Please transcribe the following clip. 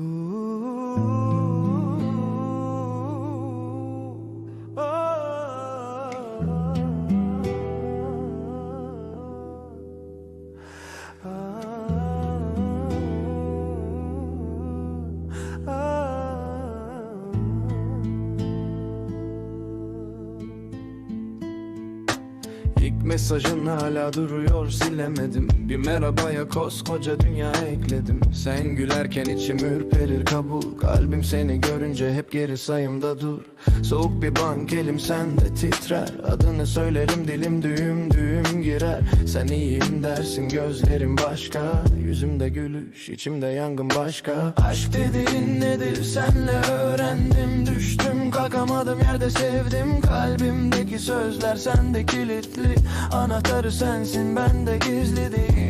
Ooh. İlk mesajın hala duruyor silemedim. Bir merhabaya koskoca dünya ekledim. Sen gülerken içim ürperir kabul. Kalbim seni görünce hep geri sayımda dur. Soğuk bir bank elim sende titrer. Adını söylerim dilim düğüm düğüm girer. Sen iyiyim dersin gözlerim başka. Yüzümde gülüş içimde yangın başka. Aşk dediğin nedir? Senle öğrendim Düştüm kalkamadım yerde sevdim. Kalbimdeki sözler sende kilitli. Anahtarı sensin bende gizli değil